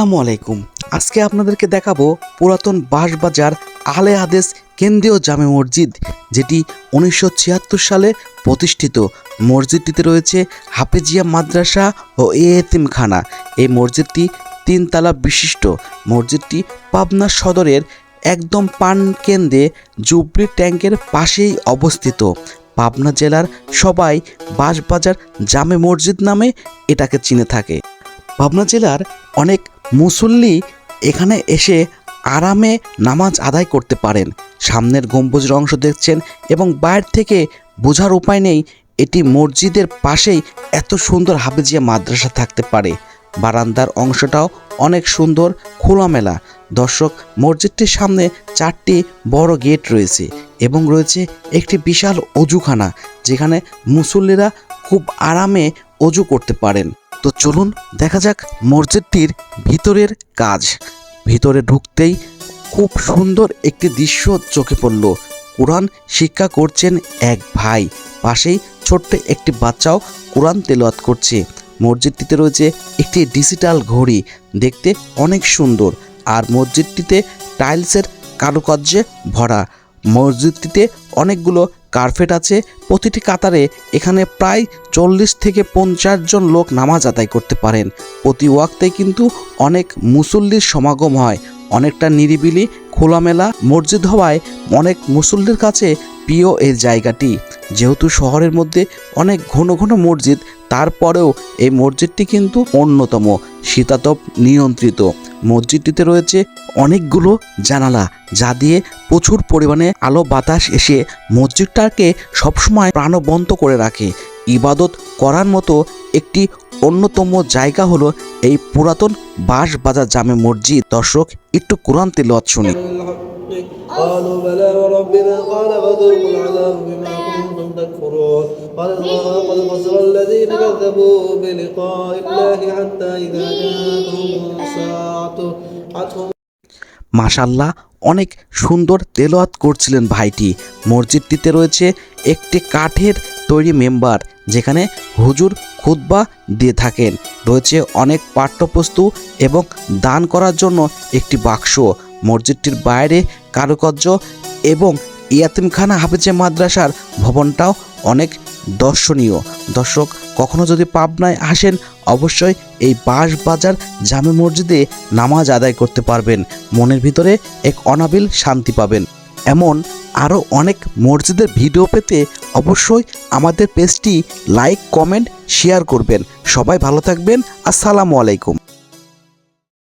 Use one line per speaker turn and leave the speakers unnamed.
আসসালামু আলাইকুম। আজকে আপনাদেরকে দেখাবো পুরাতন বাঁশবাজার আলে আদেশ কেন্দ্রীয় জামে মসজিদ, যেটি উনিশশো ছিয়াত্তর সালে প্রতিষ্ঠিত। মসজিদটিতে রয়েছে হাফেজিয়া মাদ্রাসা ও এতিমখানা। এই মসজিদটি তিনতলা বিশিষ্ট। মসজিদটি পাবনা সদরের একদম পান কেন্দ্রে জুবলি ট্যাঙ্কের পাশেই অবস্থিত। পাবনা জেলার সবাই বাঁশবাজার জামে মসজিদ নামে এটাকে চিনে থাকে। পাবনা জেলার অনেক মুসল্লি এখানে এসে আরামে নামাজ আদায় করতে পারেন। সামনের গম্বুজের অংশ দেখছেন এবং বাইরে থেকে বোঝার উপায় নেই, এটি মসজিদের পাশেই এত সুন্দর হাফেজিয়া মাদ্রাসা থাকতে পারে। বারান্দার অংশটাও অনেক সুন্দর, খোলামেলা। দর্শক, মসজিদটির সামনে চারটি বড় গেট রয়েছে এবং রয়েছে একটি বিশাল অজুখানা, যেখানে মুসল্লিরা খুব আরামে অজু করতে পারেন। তো চলুন দেখা যাক মসজিদটির ভিতরের কাজ। ভিতরে ঢুকতেই খুব সুন্দর একটি দৃশ্য চোখে পড়ল। কোরআন শিক্ষা করছেন এক ভাই। পাশেই ছোট্ট একটি বাচ্চাও কোরআন তেলাওয়াত করছে। মসজিদটিতে রয়েছে একটি ডিজিটাল ঘড়ি। দেখতে অনেক সুন্দর। আর মসজিদটিতে টাইলসের কারুকার্যে ভরা। মসজিদটিতে অনেকগুলো কার্পেট আছে। প্রতিটি কাতারে এখানে প্রায় চল্লিশ থেকে পঞ্চাশ জন লোক নামাজ আদায় করতে পারেন। প্রতি ওয়াক্তে কিন্তু অনেক মুসল্লির সমাগম হয়। অনেকটা নিরিবিলি, খোলামেলা মসজিদ হওয়ায় অনেক মুসল্লির কাছে প্রিয় এই জায়গাটি। যেহেতু শহরের মধ্যে অনেক ঘন ঘন মসজিদ তারপরেও এই মসজিদটি কিন্তু অন্যতম শীতাতপ নিয়ন্ত্রিত। মসজিদটিতে রয়েছে অনেকগুলো জানালা, যা দিয়ে প্রচুর পরিমাণে আলো বাতাস এসে মসজিদটাকে সবসময় প্রাণবন্ত করে রাখে। ইবাদত করার মতো একটি অন্যতম জায়গা হলো এই পুরাতন বাঁশ বাজার জামে মসজিদ। দর্শক, একটু কোরআন তেলাওয়াত শুনি
الحق قالوا بلى وربنا قال فذوقوا العذاب بما كنتم تكفرون قال الله قد خسر الذين كذبوا بلقاء الله حتى إذا جاءتهم الساعة أتهم
মাশাল্লাহ অনেক সুন্দর তেলাওয়াত করছিলেন ভাইটি মসজিদটিতে রয়েছে একটি কাঠের তৈরি মেম্বার যেখানে হুজুর খুতবা দিয়ে থাকেন রয়েছে অনেক পাঠ্যপুস্তক এবং দান করার জন্য একটি বাক্স মসজিদটির বাইরে কারুকার্য এবং ইয়াতিমখানা হাফিজে মাদ্রাসার ভবনটাও অনেক দর্শনীয়। দর্শক, কখনো যদি পাবনায় আসেন, অবশ্যই এই বাঁশ বাজার জামে মসজিদে নামাজ আদায় করতে পারবেন। মনের ভিতরে এক অনাবিল শান্তি পাবেন। এমন আরও অনেক মসজিদের ভিডিও পেতে অবশ্যই আমাদের পেজটি লাইক, কমেন্ট, শেয়ার করবেন। সবাই ভালো থাকবেন। আসসালামু আলাইকুম।